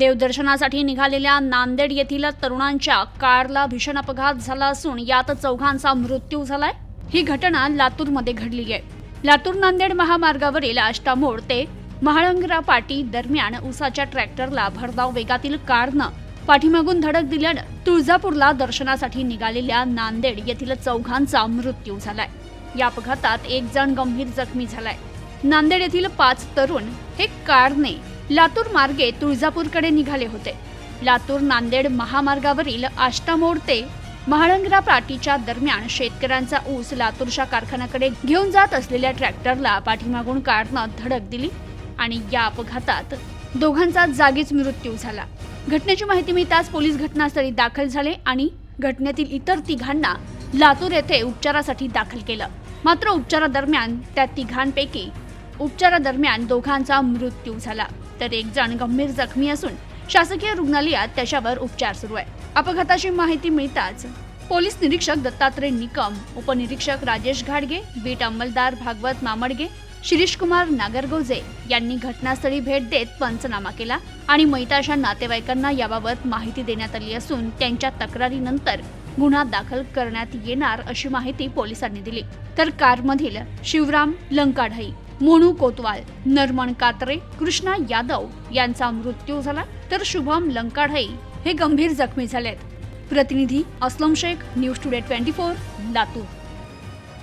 देवदर्शनासाठी निघालेल्या नांदेड येथील तरुणांच्या कारला भीषण अपघात झाला असून यात चौघांचा मृत्यू झालाय. ही घटना लातूरमध्ये घडली आहे लातूर नांदेड महामार्गावरील आष्टामोड ते महाळंगरा पाटी दरम्यान उसाच्या ट्रॅक्टरला भरधाव वेगातील कारनं पाठीमागून धडक दिल्यानं तुळजापूरला दर्शनासाठी निघालेल्या नांदेड येथील चौघांचा मृत्यू झालाय. या अपघातात एक जण गंभीर जखमी झालाय. नांदेड येथील पाच तरुण हे कारने लातूर मार्गे तुळजापूरकडे निघाले होते. लातूर नांदेड महामार्गावरील आष्टामोड ते महाळंगरा पाटीच्या दरम्यान शेतकऱ्यांचा ऊस लातूरच्या कारखान्याकडे घेऊन जात असलेल्या ट्रॅक्टरला पाठीमागून कारनं धडक दिली आणि या अपघातात दोघांचा जागीच मृत्यू झाला. घटनेची माहिती मिळताच पोलीस घटनास्थळी दाखल झाले आणि घटनेतील इतर तिघांना लातूर येथे उपचारासाठी दाखल केलं. मात्र उपचारादरम्यान त्या तिघांपैकी उपचारादरम्यान दोघांचा मृत्यू झाला. तर एक जण गंभीर जखमी असून शासकीय रुग्णालयात त्याच्यावर उपचार सुरू आहे. अपघाताची माहिती मिळताच पोलीस निरीक्षक दत्तात्रय निकम उपनिरीक्षक राजेश घाडगे बीट अंमलदार भागवत मामडगे शिरीष कुमार नागरगोजे यांनी घटनास्थळी भेट देत पंचनामा केला आणि मैताच्या नातेवाईकांना याबाबत माहिती देण्यात आली असून त्यांच्या तक्रारीनंतर गुन्हा दाखल करण्यात येणार अशी माहिती पोलिसांनी दिली. तर कारमधील शिवराम लंकाढाई मोनू कोतवाल नरमण कात्रे कृष्णा यादव यांचा मृत्यू झाला तर शुभम लंकाढाई हे गंभीर जखमी झालेत. प्रतिनिधी Aslam Shaikh news today twenty four Latur.